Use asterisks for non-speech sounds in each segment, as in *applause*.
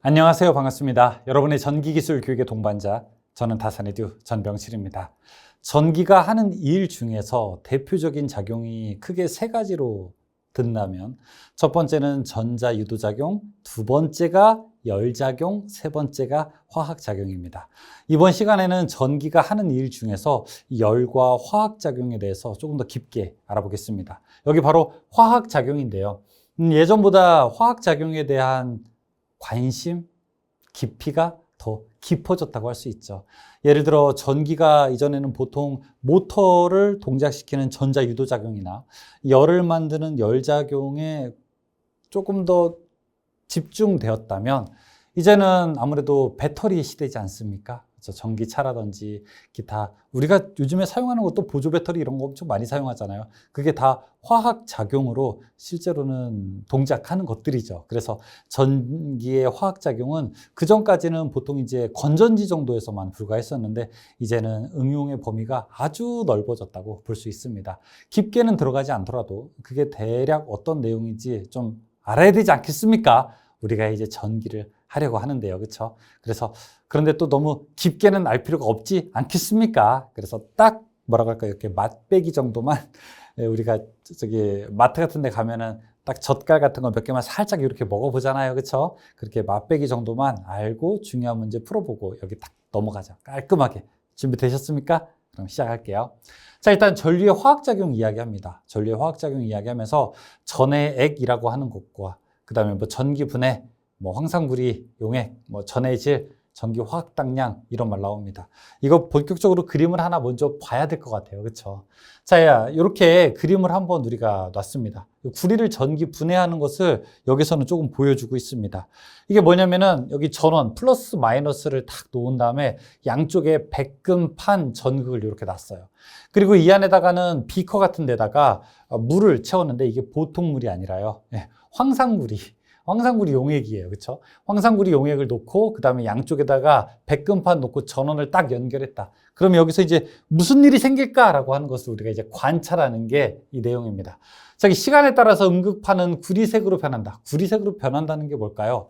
안녕하세요. 반갑습니다. 여러분의 전기기술 교육의 동반자, 저는 다산에듀 전병실입니다. 전기가 하는 일 중에서 대표적인 작용이 크게 세 가지로 든다면, 첫 번째는 전자 유도 작용, 두 번째가 열 작용, 세 번째가 화학 작용입니다. 이번 시간에는 전기가 하는 일 중에서 열과 화학 작용에 대해서 조금 더 깊게 알아보겠습니다. 여기 바로 화학 작용인데요. 음, 예전보다 화학 작용에 대한 관심, 깊이가 더 깊어졌다고 할 수 있죠. 예를 들어 전기가 이전에는 보통 모터를 동작시키는 전자 유도 작용이나 열을 만드는 열 작용에 조금 더 집중되었다면 이제는 아무래도 배터리 시대지 않습니까? 전기차라든지 기타 우리가 요즘에 사용하는 것도 보조 배터리 이런 거 엄청 많이 사용하잖아요. 그게 다 화학 작용으로 실제로는 동작하는 것들이죠. 그래서 전기의 화학 작용은 그 전까지는 보통 이제 건전지 정도에서만 불과했었는데 이제는 응용의 범위가 아주 넓어졌다고 볼 수 있습니다. 깊게는 들어가지 않더라도 그게 대략 어떤 내용인지 좀 알아야 되지 않겠습니까? 우리가 이제 전기를 하려고 하는데요. 그렇죠? 그래서 그런데 또 너무 깊게는 알 필요가 없지 않겠습니까? 그래서 딱 뭐라고 할까요? 이렇게 맛배기 정도만 *laughs* 예, 우리가 저기 마트 같은 데 가면은 딱 젓갈 같은 거 몇 개만 살짝 이렇게 먹어보잖아요. 그렇죠? 그렇게 맛배기 정도만 알고 중요한 문제 풀어보고 여기 딱 넘어가자. 깔끔하게. 준비되셨습니까? 그럼 시작할게요. 자, 일단 전류의 화학작용 이야기합니다. 전류의 화학작용 이야기하면서 전해액이라고 하는 것과 그 다음에 뭐 전기 분해, 뭐 황산구리 용액, 뭐 전해질, 전기 화학 당량 이런 말 나옵니다. 이거 본격적으로 그림을 하나 먼저 봐야 될 것 같아요. 그렇죠? 자, 이렇게 그림을 한번 우리가 놨습니다. 구리를 전기 분해하는 것을 여기서는 조금 보여주고 있습니다. 이게 뭐냐면은 여기 전원 플러스 마이너스를 딱 놓은 다음에 양쪽에 백금판 전극을 이렇게 놨어요. 그리고 이 안에다가는 비커 같은 데다가 물을 채웠는데 이게 보통 물이 아니라요. 예, 황산구리. 황산구리 용액이에요. 그렇죠? 황산구리 용액을 놓고 그다음에 양쪽에다가 백금판 놓고 전원을 딱 연결했다. 그럼 여기서 이제 무슨 일이 생길까라고 하는 것을 우리가 이제 관찰하는 게 이 내용입니다. 자, 이 시간에 따라서 음극판은 구리색으로 변한다. 구리색으로 변한다는 게 뭘까요?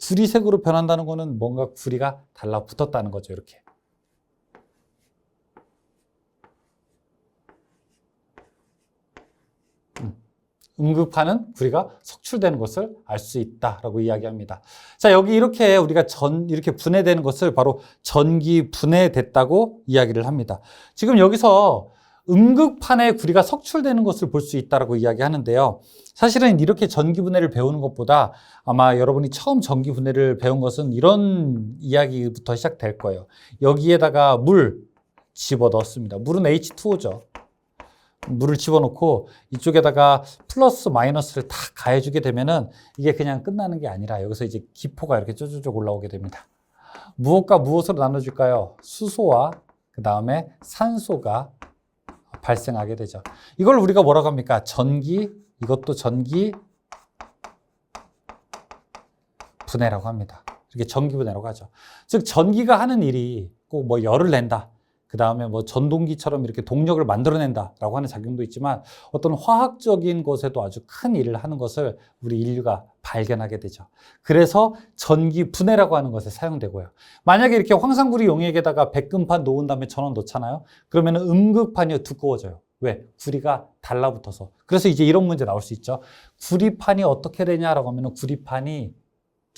구리색으로 변한다는 거는 뭔가 구리가 달라붙었다는 거죠. 이렇게. 음극판은 구리가 석출되는 것을 알 수 있다라고 이야기합니다. 자, 여기 이렇게 우리가 전, 이렇게 분해되는 것을 바로 전기 분해됐다고 이야기를 합니다. 지금 여기서 음극판에 구리가 석출되는 것을 볼 수 있다라고 이야기하는데요. 사실은 이렇게 전기 분해를 배우는 것보다 아마 여러분이 처음 전기 분해를 배운 것은 이런 이야기부터 시작될 거예요. 여기에다가 물 집어 넣었습니다. 물은 H2O죠. 물을 집어넣고 이쪽에다가 플러스 마이너스를 다 가해주게 되면은 이게 그냥 끝나는 게 아니라 여기서 이제 기포가 이렇게 쪼쪼쪼 올라오게 됩니다. 무엇과 무엇으로 나눠줄까요? 수소와 그 다음에 산소가 발생하게 되죠. 이걸 우리가 뭐라고 합니까? 전기, 이것도 전기 분해라고 합니다. 이렇게 전기 분해라고 하죠. 즉, 전기가 하는 일이 꼭 뭐 열을 낸다. 그 다음에 뭐 전동기처럼 이렇게 동력을 만들어낸다라고 하는 작용도 있지만 어떤 화학적인 것에도 아주 큰 일을 하는 것을 우리 인류가 발견하게 되죠. 그래서 전기 분해라고 하는 것에 사용되고요. 만약에 이렇게 황산구리 용액에다가 백금판 놓은 다음에 전원 넣잖아요. 그러면 음극판이 두꺼워져요. 왜? 구리가 달라붙어서. 그래서 이제 이런 문제 나올 수 있죠. 구리판이 어떻게 되냐라고 하면 구리판이,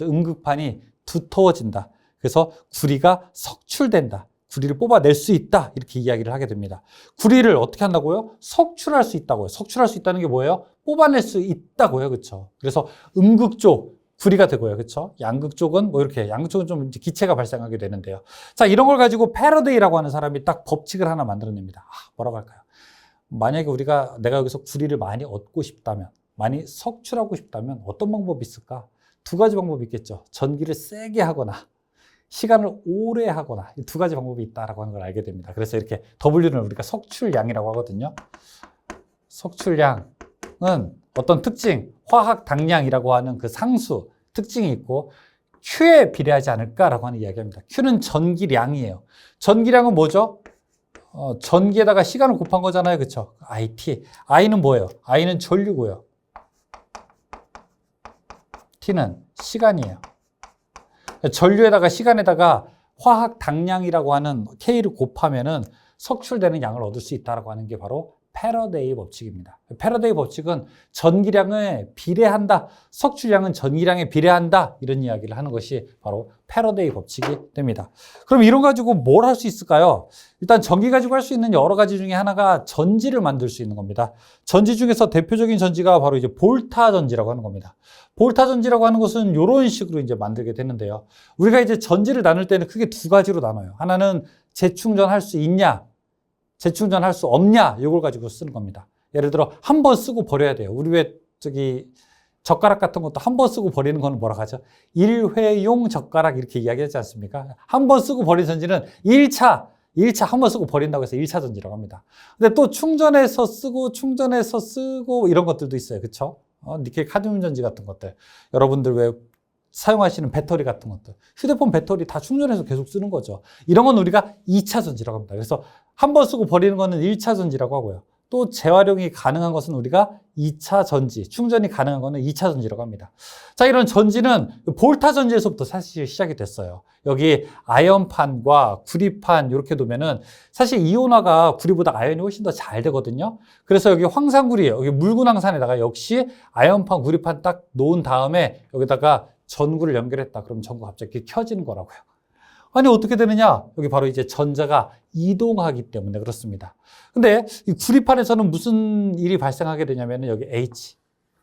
음극판이 두터워진다. 그래서 구리가 석출된다. 구리를 뽑아낼 수 있다. 이렇게 이야기를 하게 됩니다. 구리를 어떻게 한다고요? 석출할 수 있다고요. 석출할 수 있다는 게 뭐예요? 뽑아낼 수 있다고요. 그렇죠? 그래서 음극 쪽 구리가 되고요. 그렇죠? 양극 쪽은 뭐 이렇게 양극 쪽은 좀 기체가 발생하게 되는데요. 자, 이런 걸 가지고 패러데이라고 하는 사람이 딱 법칙을 하나 만들어냅니다. 아, 뭐라고 할까요? 만약에 우리가 내가 여기서 구리를 많이 얻고 싶다면 많이 석출하고 싶다면 어떤 방법이 있을까? 두 가지 방법이 있겠죠. 전기를 세게 하거나 시간을 오래 하거나 이두 가지 방법이 있다라고 하는 걸 알게 됩니다. 그래서 이렇게 W는 우리가 석출량이라고 하거든요. 석출량은 어떤 특징, 화학 당량이라고 하는 그 상수 특징이 있고 Q에 비례하지 않을까라고 하는 이야기입니다. Q는 전기량이에요. 전기량은 뭐죠? 어, 전기에다가 시간을 곱한 거잖아요. 그쵸? IT. I는 뭐예요? I는 전류고요. T는 시간이에요. 전류에다가 시간에다가 화학 당량이라고 하는 K를 곱하면은 석출되는 양을 얻을 수 있다라고 하는 게 바로 패러데이 법칙입니다. 패러데이 법칙은 전기량에 비례한다. 석출량은 전기량에 비례한다. 이런 이야기를 하는 것이 바로 패러데이 법칙이 됩니다. 그럼 이런 가지고 뭘 할 수 있을까요? 일단 전기 가지고 할 수 있는 여러 가지 중에 하나가 전지를 만들 수 있는 겁니다. 전지 중에서 대표적인 전지가 바로 이제 볼타 전지라고 하는 겁니다. 볼타 전지라고 하는 것은 이런 식으로 이제 만들게 되는데요. 우리가 이제 전지를 나눌 때는 크게 두 가지로 나눠요. 하나는 재충전할 수 있냐, 재충전할 수 없냐, 이걸 가지고 쓰는 겁니다. 예를 들어 한 번 쓰고 버려야 돼요. 우리 왜 저기 젓가락 같은 것도 한 번 쓰고 버리는 거는 뭐라 하죠? 일회용 젓가락 이렇게 이야기하지 않습니까? 한 번 쓰고 버린 전지는 1차, 1차 한 번 쓰고 버린다고 해서 1차 전지라고 합니다. 근데 또 충전해서 쓰고 충전해서 쓰고 이런 것들도 있어요. 그쵸? 어, 니켈 카드뮴 전지 같은 것들. 여러분들 왜 사용하시는 배터리 같은 것들. 휴대폰 배터리 다 충전해서 계속 쓰는 거죠. 이런 건 우리가 2차 전지라고 합니다. 그래서 한 번 쓰고 버리는 거는 1차 전지라고 하고요. 또 재활용이 가능한 것은 우리가 2차 전지, 충전이 가능한 것은 2차 전지라고 합니다. 자, 이런 전지는 볼타 전지에서부터 사실 시작이 됐어요. 여기 아연판과 구리판 이렇게 두면은 사실 이온화가 구리보다 아연이 훨씬 더 잘 되거든요. 그래서 여기 황산구리, 여기 묽은 황산에다가 역시 아연판, 구리판 딱 놓은 다음에 여기다가 전구를 연결했다. 그럼 전구가 갑자기 켜지는 거라고요. 아니 어떻게 되느냐? 여기 바로 이제 전자가 이동하기 때문에 그렇습니다. 근데 이 구리판에서는 무슨 일이 발생하게 되냐면 여기 H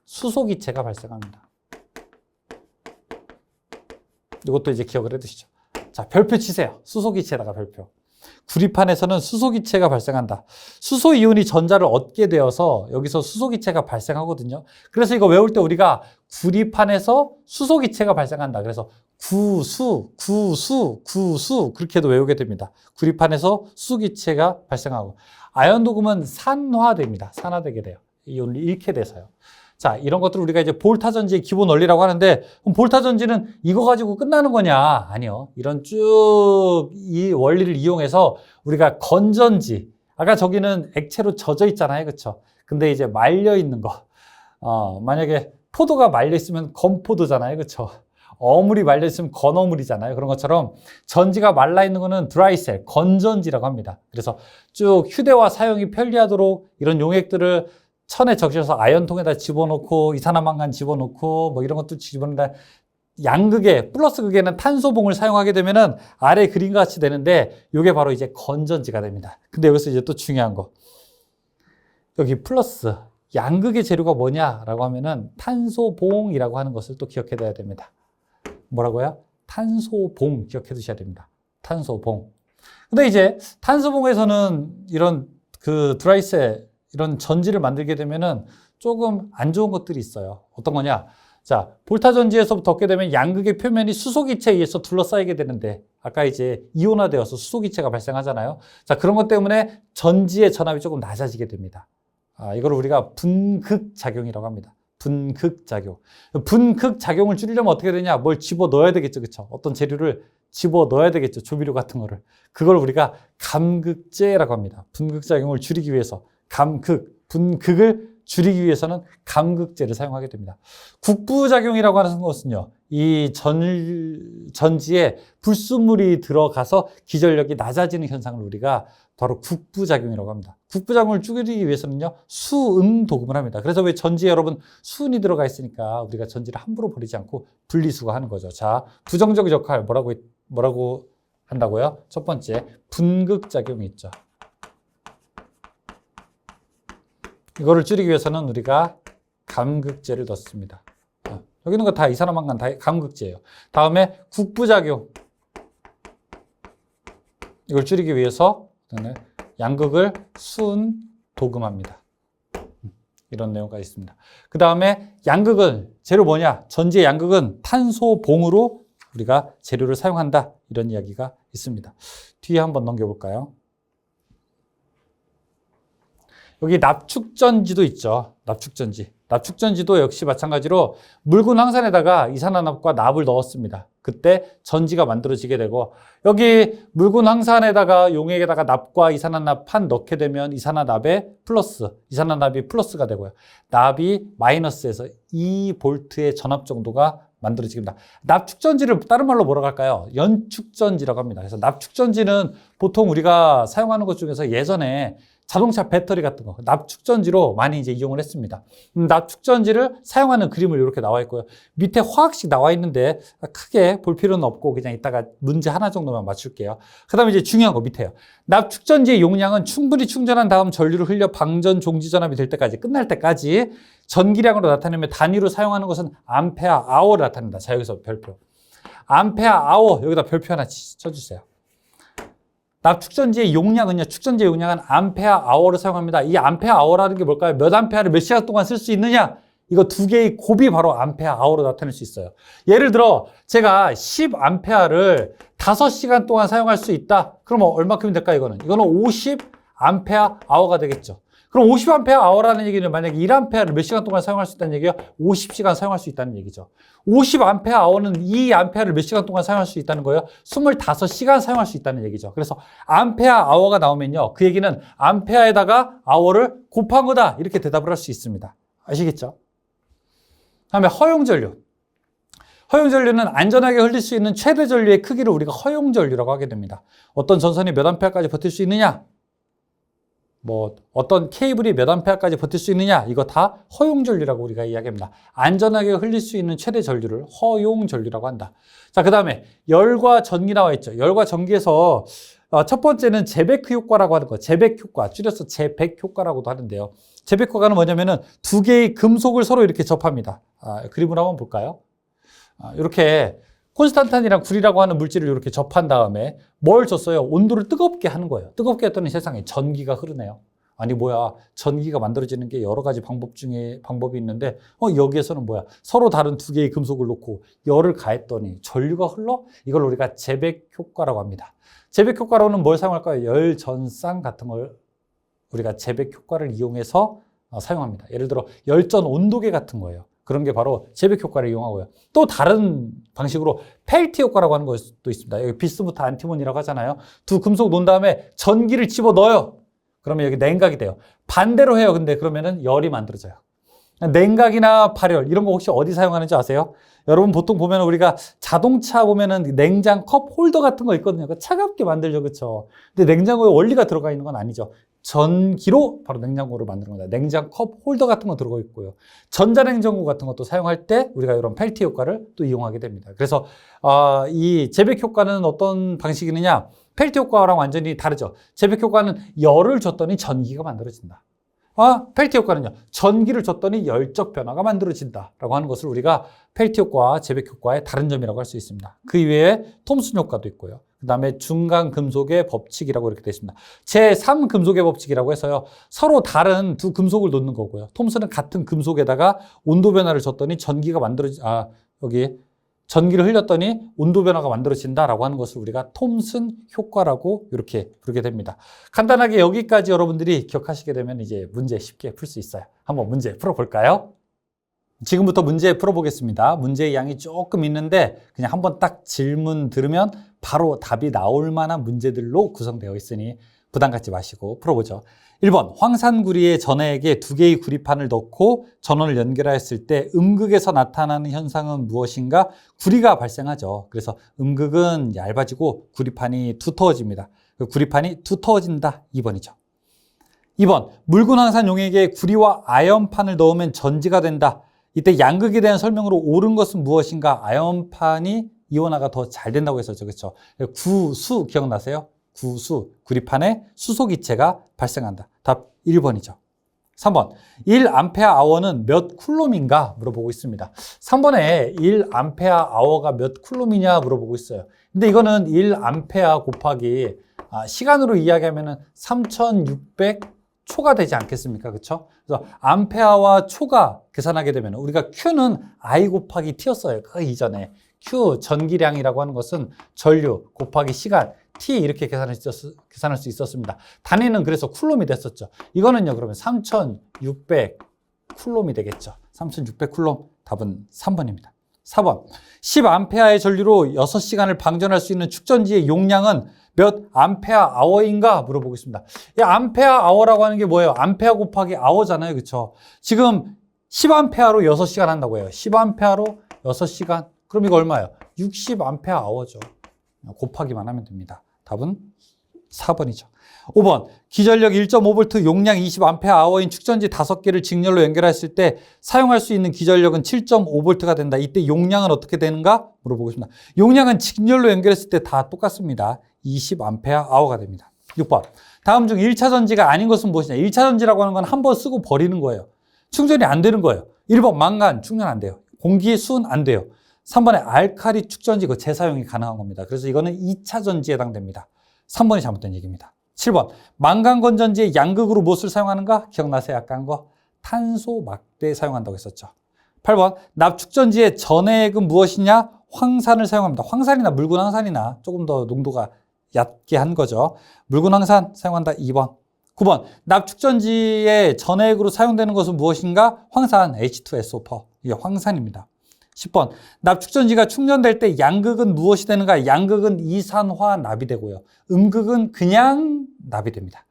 수소기체가 발생합니다. 이것도 이제 기억을 해두시죠. 자 별표 치세요. 수소기체에다가 별표. 구리판에서는 수소기체가 발생한다. 수소 이온이 전자를 얻게 되어서 여기서 수소기체가 발생하거든요. 그래서 이거 외울 때 우리가 구리판에서 수소기체가 발생한다. 그래서 구수, 구수, 구수 그렇게도 외우게 됩니다. 구리판에서 수기체가 발생하고 아연 도금은 산화됩니다. 산화되게 돼요. 이온을 잃게 돼서요. 자, 이런 것들 우리가 이제 볼타 전지의 기본 원리라고 하는데 그럼 볼타 전지는 이거 가지고 끝나는 거냐? 아니요. 이런 쭉 이 원리를 이용해서 우리가 건전지 아까 저기는 액체로 젖어 있잖아요. 그렇죠? 근데 이제 말려 있는 거. 어, 만약에 포도가 말려 있으면 건포도잖아요. 그렇죠? 어물이 말려 있으면 건어물이잖아요. 그런 것처럼 전지가 말라 있는 거는 드라이셀, 건전지라고 합니다. 그래서 쭉 휴대와 사용이 편리하도록 이런 용액들을 천에 적셔서 아연통에다 집어넣고 이산화탄간 집어넣고 뭐 이런 것도 집어넣는다. 양극에 플러스 극에는 탄소봉을 사용하게 되면은 아래 그림과 같이 되는데 이게 바로 이제 건전지가 됩니다. 근데 여기서 이제 또 중요한 거. 여기 플러스 양극의 재료가 뭐냐라고 하면은 탄소봉이라고 하는 것을 또 기억해 둬야 됩니다. 뭐라고요? 탄소봉 기억해 두셔야 됩니다. 탄소봉. 근데 이제 탄소봉에서는 이런 그 드라이셀 이런 전지를 만들게 되면은 조금 안 좋은 것들이 있어요. 어떤 거냐? 자, 볼타 전지에서부터 얻게 되면 양극의 표면이 수소기체에 의해서 둘러싸이게 되는데 아까 이제 이온화되어서 수소기체가 발생하잖아요. 자, 그런 것 때문에 전지의 전압이 조금 낮아지게 됩니다. 아, 이걸 우리가 분극작용이라고 합니다. 분극작용. 분극작용을 줄이려면 어떻게 되냐? 뭘 집어 넣어야 되겠죠. 그쵸? 어떤 재료를 집어 넣어야 되겠죠. 조미료 같은 거를. 그걸 우리가 감극제라고 합니다. 분극작용을 줄이기 위해서. 감극, 분극을 줄이기 위해서는 감극제를 사용하게 됩니다. 국부작용이라고 하는 것은요, 이 전, 전지에 불순물이 들어가서 기전력이 낮아지는 현상을 우리가 바로 국부작용이라고 합니다. 국부작용을 줄이기 위해서는요, 수은 도금을 합니다. 그래서 왜 전지에 여러분 수은이 들어가 있으니까 우리가 전지를 함부로 버리지 않고 분리수거 하는 거죠. 자, 부정적 역할 뭐라고, 뭐라고 한다고요? 첫 번째, 분극작용이 있죠. 이거를 줄이기 위해서는 우리가 감극제를 넣습니다. 어, 여기 있는 거 다 이산화탄간 다 감극제예요. 다음에 국부작용. 이걸 줄이기 위해서 양극을 순 도금합니다. 음, 이런 내용가 있습니다. 그 다음에 양극은 재료 뭐냐? 전지의 양극은 탄소봉으로 우리가 재료를 사용한다. 이런 이야기가 있습니다. 뒤에 한번 넘겨볼까요? 여기 납축전지도 있죠. 납축전지. 납축전지도 역시 마찬가지로 묽은 황산에다가 이산화납과 납을 넣었습니다. 그때 전지가 만들어지게 되고 여기 묽은 황산에다가 용액에다가 납과 이산화납 판 넣게 되면 이산화납에 플러스, 이산화납이 플러스가 되고요. 납이 마이너스에서 2볼트의 전압 정도가 만들어집니다. 납축전지를 다른 말로 뭐라고 할까요? 연축전지라고 합니다. 그래서 납축전지는 보통 우리가 사용하는 것 중에서 예전에 자동차 배터리 같은 거 납축전지로 많이 이제 이용을 했습니다. 음, 납축전지를 사용하는 그림을 이렇게 나와 있고요. 밑에 화학식 나와 있는데 크게 볼 필요는 없고 그냥 이따가 문제 하나 정도만 맞출게요. 그다음에 이제 중요한 거 밑에요. 납축전지의 용량은 충분히 충전한 다음 전류를 흘려 방전 종지 전압이 될 때까지 끝날 때까지 전기량으로 나타내며 단위로 사용하는 것은 암페어 아워를 나타낸다. 자 여기서 별표. 암페어 아워 여기다 별표 하나 치- 쳐주세요. 납축전지의 용량은요, 축전지의 용량은 암페어 아워를 사용합니다. 이 암페어 아워라는 게 뭘까요? 몇 암페어를 몇 시간 동안 쓸 수 있느냐? 이거 두 개의 곱이 바로 암페어 아워로 나타낼 수 있어요. 예를 들어, 제가 10 암페어를 5시간 동안 사용할 수 있다? 그러면 얼마큼 될까, 이거는? 이거는 50 암페어 아워가 되겠죠. 그럼 50 암페어 아워라는 얘기는 만약에 1 암페어를 몇 시간 동안 사용할 수 있다는 얘기예요? 50시간 사용할 수 있다는 얘기죠. 50 암페어 아워는 2 암페어를 몇 시간 동안 사용할 수 있다는 거예요? 25시간 사용할 수 있다는 얘기죠. 그래서 암페어 아워가 나오면요. 그 얘기는 암페어에다가 아워를 곱한 거다. 이렇게 대답을 할 수 있습니다. 아시겠죠? 다음에 허용 전류. 허용 전류는 안전하게 흘릴 수 있는 최대 전류의 크기를 우리가 허용 전류라고 하게 됩니다. 어떤 전선이 몇 암페어까지 버틸 수 있느냐? 뭐 어떤 케이블이 몇 암페어까지 버틸 수 있느냐? 이거 다 허용 전류라고 우리가 이야기합니다. 안전하게 흘릴 수 있는 최대 전류를 허용 전류라고 한다. 자, 그다음에 열과 전기 나와 있죠. 열과 전기에서 어, 첫 번째는 제베크 효과라고 하는 거. 제백 효과. 줄여서 제백 효과라고도 하는데요. 제백 효과는 뭐냐면은 두 개의 금속을 서로 이렇게 접합니다. 아, 그림을 한번 볼까요? 아, 이렇게 콘스탄탄이랑 구리라고 하는 물질을 이렇게 접한 다음에 뭘 줬어요? 온도를 뜨겁게 하는 거예요. 뜨겁게 했더니 세상에 전기가 흐르네요. 아니 뭐야 전기가 만들어지는 게 여러 가지 방법 중에 방법이 있는데 어 여기에서는 뭐야 서로 다른 두 개의 금속을 놓고 열을 가했더니 전류가 흘러 이걸 우리가 제백 효과라고 합니다. 제백 효과로는 뭘 사용할까요? 열 전쌍 같은 걸 우리가 제백 효과를 이용해서 어, 사용합니다. 예를 들어 열전 온도계 같은 거예요. 그런 게 바로 제백 효과를 이용하고요. 또 다른 방식으로 펠티 효과라고 하는 것도 있습니다. 여기 비스무트 안티몬이라고 하잖아요. 두 금속 놓은 다음에 전기를 집어 넣어요. 그러면 여기 냉각이 돼요. 반대로 해요. 근데 그러면은 열이 만들어져요. 냉각이나 발열 이런 거 혹시 어디 사용하는지 아세요? 여러분 보통 보면 우리가 자동차 보면은 냉장 컵 홀더 같은 거 있거든요. 차갑게 만들죠, 그렇죠? 근데 냉장고에 원리가 들어가 있는 건 아니죠. 전기로 바로 냉장고를 만드는 겁니다. 냉장 컵 홀더 같은 거 들어가 있고요. 전자냉장고 같은 것도 사용할 때 우리가 이런 펠티 효과를 또 이용하게 됩니다. 그래서 어, 이 재백 효과는 어떤 방식이느냐? 펠티 효과랑 완전히 다르죠. 재백 효과는 열을 줬더니 전기가 만들어진다. 아, 펠티 효과는요. 전기를 줬더니 열적 변화가 만들어진다라고 하는 것을 우리가 펠티 효과와 재백 효과의 다른 점이라고 할 수 있습니다. 그 이외에 톰슨 효과도 있고요. 그 다음에 중간 금속의 법칙이라고 이렇게 되어 있습니다. 제3 금속의 법칙이라고 해서요. 서로 다른 두 금속을 놓는 거고요. 톰슨은 같은 금속에다가 온도 변화를 줬더니 전기가 만들어지, 아, 여기 전기를 흘렸더니 온도 변화가 만들어진다라고 하는 것을 우리가 톰슨 효과라고 이렇게 부르게 됩니다. 간단하게 여기까지 여러분들이 기억하시게 되면 이제 문제 쉽게 풀 수 있어요. 한번 문제 풀어볼까요? 지금부터 문제 풀어보겠습니다. 문제의 양이 조금 있는데 그냥 한번 딱 질문 들으면 바로 답이 나올 만한 문제들로 구성되어 있으니 부담 갖지 마시고 풀어보죠. 1번 황산구리에 전해에게 두 개의 구리판을 넣고 전원을 연결하였을 때 음극에서 나타나는 현상은 무엇인가? 구리가 발생하죠. 그래서 음극은 얇아지고 구리판이 두터워집니다. 그 구리판이 두터워진다. 2번이죠. 2번 묽은 황산 용액에 구리와 아연판을 넣으면 전지가 된다. 이때 양극에 대한 설명으로 옳은 것은 무엇인가? 아연판이 이온화가 더 잘 된다고 했었죠. 그렇죠? 구수 기억나세요? 구수, 구리판에 수소기체가 발생한다. 답 1번이죠. 3번, 1암페어아워는 몇 쿨롬인가 물어보고 있습니다. 3번에 1암페어아워가 몇 쿨롬이냐 물어보고 있어요. 근데 이거는 1암페어 곱하기 아, 시간으로 이야기하면은 3600 초가 되지 않겠습니까? 그렇죠? 그래서 암페어와 초가 계산하게 되면 우리가 Q는 I 곱하기 T였어요. 그 이전에 Q 전기량이라고 하는 것은 전류 곱하기 시간 T 이렇게 계산할 수, 있었, 계산할 수 있었습니다. 단위는 그래서 쿨롬이 됐었죠. 이거는요, 그러면 3600 쿨롬이 되겠죠. 3600 쿨롬 답은 3번입니다. 4번 10암페어의 전류로 6시간을 방전할 수 있는 축전지의 용량은 몇 암페어 아워인가 물어보겠습니다. 이 암페어 아워라고 하는 게 뭐예요? 암페어 곱하기 아워잖아요. 그렇죠? 지금 10암페어로 6시간 한다고 해요. 10암페어로 6시간. 그럼 이거 얼마예요? 60 암페어 아워죠. 곱하기만 하면 됩니다. 답은 4번이죠. 5번. 기전력 1.5V 용량 20A/h인 축전지 5개를 직렬로 연결했을 때 사용할 수 있는 기전력은 7.5V가 된다. 이때 용량은 어떻게 되는가? 물어보고 싶습니다. 용량은 직렬로 연결했을 때 다 똑같습니다. 20A/h가 됩니다. 6번. 다음 중 1차 전지가 아닌 것은 무엇이냐? 1차 전지라고 하는 건 한 번 쓰고 버리는 거예요. 충전이 안 되는 거예요. 1번 망간 충전 안 돼요. 공기의 수은 안 돼요. 3번에 알카리 축전지 그 재사용이 가능한 겁니다. 그래서 이거는 2차 전지에 해당됩니다. 3번이 잘못된 얘기입니다. 7번 망간 건전지의 양극으로 무엇을 사용하는가? 기억나세요? 아까 한 거? 탄소 막대 사용한다고 했었죠. 8번 납축전지의 전해액은 무엇이냐? 황산을 사용합니다. 황산이나 묽은 황산이나 조금 더 농도가 얕게 한 거죠. 묽은 황산 사용한다. 2번. 9번 납축전지의 전해액으로 사용되는 것은 무엇인가? 황산 H2SO4 이게 황산입니다. 10번 납축전지가 충전될 때 양극은 무엇이 되는가? 양극은 이산화 납이 되고요. 음극은 그냥 납이 됩니다.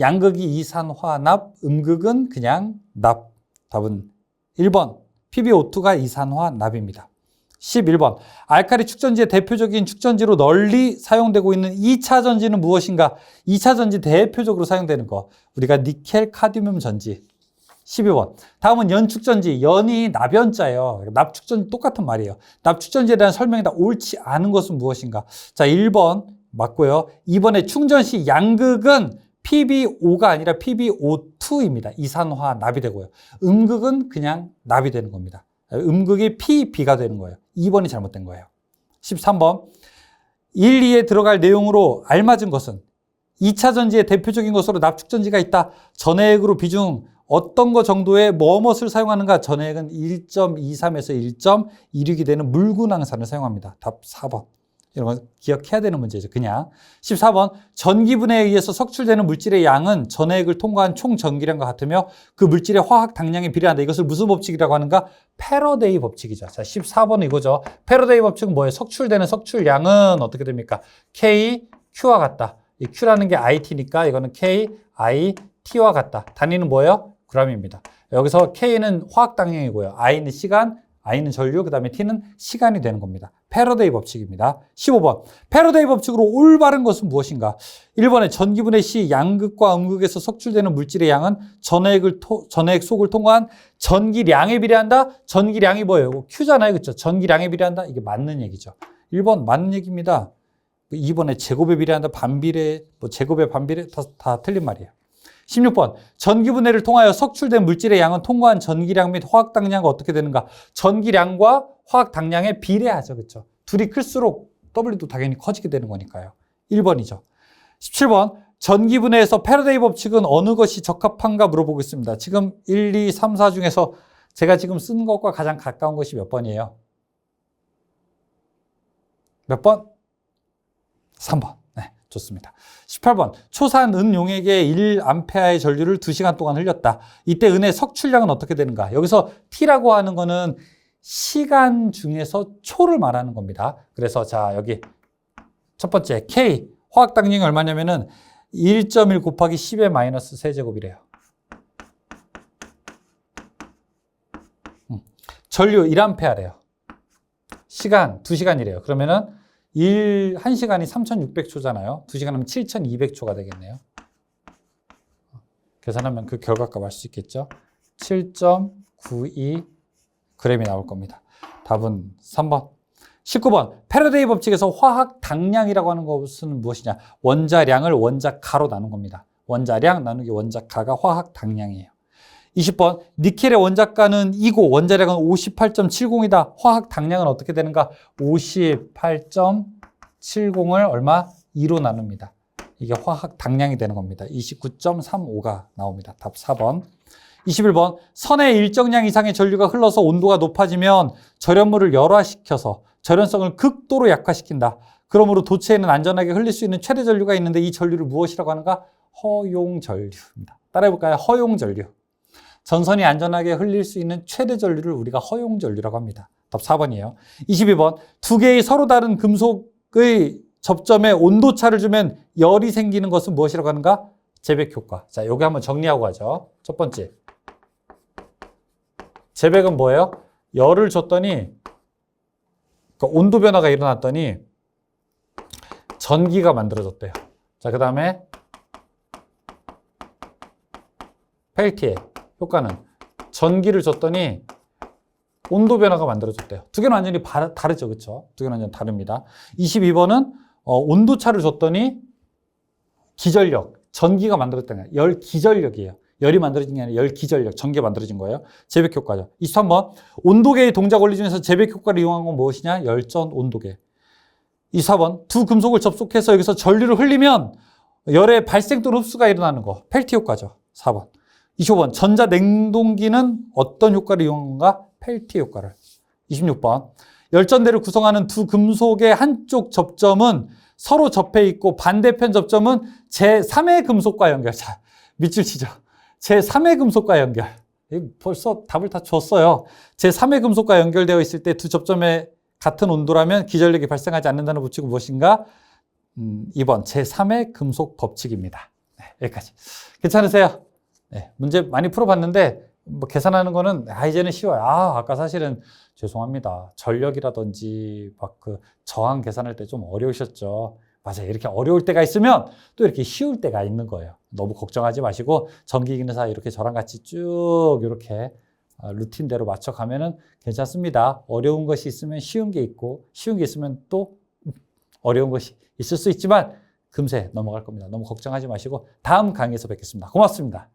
양극이 이산화 납, 음극은 그냥 납. 답은 1번 PbO2가 이산화 납입니다. 11번 알카리 축전지의 대표적인 축전지로 널리 사용되고 있는 2차 전지는 무엇인가? 2차 전지 대표적으로 사용되는 거. 우리가 니켈 카드뮴 전지. 12번. 다음은 연축전지. 연이 나변자예요. 납축전지 똑같은 말이에요. 납축전지에 대한 설명이 다 옳지 않은 것은 무엇인가? 자, 1번 맞고요. 2번에 충전 시 양극은 PbO가 아니라 PbO2입니다. 이산화 납이 되고요. 음극은 그냥 납이 되는 겁니다. 음극이 PB가 되는 거예요. 2번이 잘못된 거예요. 13번. 1, 2에 들어갈 내용으로 알맞은 것은 2차 전지의 대표적인 것으로 납축전지가 있다. 전해액으로 비중 어떤 거 정도의 뭐뭇을 사용하는가? 전해액은 1.23에서 1.26이 되는 항산을 사용합니다. 답 4번. 이런 건 기억해야 되는 문제죠. 그냥. 14번. 전기분해에 의해서 석출되는 물질의 양은 전해액을 통과한 총 전기량과 같으며 그 물질의 화학 당량에 비례한다. 이것을 무슨 법칙이라고 하는가? 패러데이 법칙이죠. 자, 14번은 이거죠. 패러데이 법칙은 뭐예요? 석출되는 석출량은 어떻게 됩니까? K, Q와 같다. 이 Q라는 게 IT니까 이거는 K, I, T와 같다. 단위는 뭐예요? G입니다. 여기서 K는 화학 당량이고요. I는 시간, I는 전류, 그 다음에 T는 시간이 되는 겁니다. 패러데이 법칙입니다. 15번. 패러데이 법칙으로 올바른 것은 무엇인가? 1번에 전기분해 시 양극과 음극에서 석출되는 물질의 양은 전해액을 토, 전해액 속을 통과한 전기량에 비례한다? 전기량이 뭐예요? Q잖아요. 그렇죠? 전기량에 비례한다? 이게 맞는 얘기죠. 1번 맞는 얘기입니다. 2번에 제곱에 비례한다, 반비례, 뭐 제곱에 반비례 다, 다 틀린 말이에요. 16번 전기분해를 통하여 석출된 물질의 양은 통과한 전기량 및 화학 당량과 어떻게 되는가? 전기량과 화학 당량에 비례하죠. 그렇죠? 둘이 클수록 W도 당연히 커지게 되는 거니까요. 1번이죠. 17번 전기분해에서 패러데이 법칙은 어느 것이 적합한가 물어보고 있습니다. 지금 1, 2, 3, 4 중에서 제가 지금 쓴 것과 가장 가까운 것이 몇 번이에요? 몇 번? 3번. 네, 좋습니다. 18번. 초산 은 용액에 1A의 전류를 2시간 동안 흘렸다. 이때 은의 석출량은 어떻게 되는가? 여기서 T라고 하는 거는 시간 중에서 초를 말하는 겁니다. 그래서 자, 여기 첫 번째 K 화학 당량이 얼마냐면은 1.1 곱하기 10의 마이너스 세제곱이래요. 음, 전류 1A래요. 시간 2시간이래요. 그러면은 1, 1시간이 3,600초잖아요. 2시간 하면 7,200초가 되겠네요. 계산하면 그 결과값 알 수 있겠죠? 7.92g이 나올 겁니다. 답은 3번. 19번. 패러데이 법칙에서 화학 당량이라고 하는 것은 무엇이냐? 원자량을 원자가로 나눈 겁니다. 원자량 나누기 원자가가 화학 당량이에요. 20번 니켈의 원자가는 2고 원자량은 58.70이다. 화학 당량은 어떻게 되는가? 58.70을 얼마? 2로 나눕니다. 이게 화학 당량이 되는 겁니다. 29.35가 나옵니다. 답 4번. 21번 선의 일정량 이상의 전류가 흘러서 온도가 높아지면 절연물을 열화시켜서 절연성을 극도로 약화시킨다. 그러므로 도체에는 안전하게 흘릴 수 있는 최대 전류가 있는데 이 전류를 무엇이라고 하는가? 허용 전류입니다. 따라해볼까요? 허용 전류. 전선이 안전하게 흘릴 수 있는 최대 전류를 우리가 허용 전류라고 합니다. 답 4번이에요. 22번. 두 개의 서로 다른 금속의 접점에 온도차를 주면 열이 생기는 것은 무엇이라고 하는가? 재백 효과. 자, 요게 한번 정리하고 가죠. 첫 번째. 재백은 뭐예요? 열을 줬더니 그러니까 온도 변화가 일어났더니 전기가 만들어졌대요. 자, 그 다음에 펠티의 효과는 전기를 줬더니 온도 변화가 만들어졌대요. 두 개는 완전히 바- 다르죠. 그렇죠? 두 개는 완전히 다릅니다. 22번은 어, 온도 차를 줬더니 기전력, 전기가 만들어졌다는 거예요. 열 기전력이에요. 열이 만들어진 게 아니라 열 기전력, 전기가 만들어진 거예요. 재백 효과죠. 23번 온도계의 동작 원리 중에서 재백 효과를 이용한 건 무엇이냐? 열전 온도계. 24번 두 금속을 접속해서 여기서 전류를 흘리면 열의 발생 또는 흡수가 일어나는 거. 펠티 효과죠. 4번. 25번 전자 냉동기는 어떤 효과를 이용한 건가? 펠티 효과를. 26번 열전대를 구성하는 두 금속의 한쪽 접점은 서로 접해 있고 반대편 접점은 제3의 금속과 연결. 자, 밑줄 치죠. 제3의 금속과 연결. 이 벌써 답을 다 줬어요. 제3의 금속과 연결되어 있을 때 두 접점에 같은 온도라면 기전력이 발생하지 않는다는 법칙은 무엇인가? 음, 2번 제3의 금속 법칙입니다. 네, 여기까지. 괜찮으세요? 네, 문제 많이 풀어봤는데 뭐 계산하는 거는 아 이제는 쉬워요. 아 아까 사실은 죄송합니다. 전력이라든지 막 그 저항 계산할 때 좀 어려우셨죠. 맞아요. 이렇게 어려울 때가 있으면 또 이렇게 쉬울 때가 있는 거예요. 너무 걱정하지 마시고 전기기능사 이렇게 저랑 같이 쭉 이렇게 아, 루틴대로 맞춰가면은 괜찮습니다. 어려운 것이 있으면 쉬운 게 있고 쉬운 게 있으면 또 어려운 것이 있을 수 있지만 금세 넘어갈 겁니다. 너무 걱정하지 마시고 다음 강의에서 뵙겠습니다. 고맙습니다.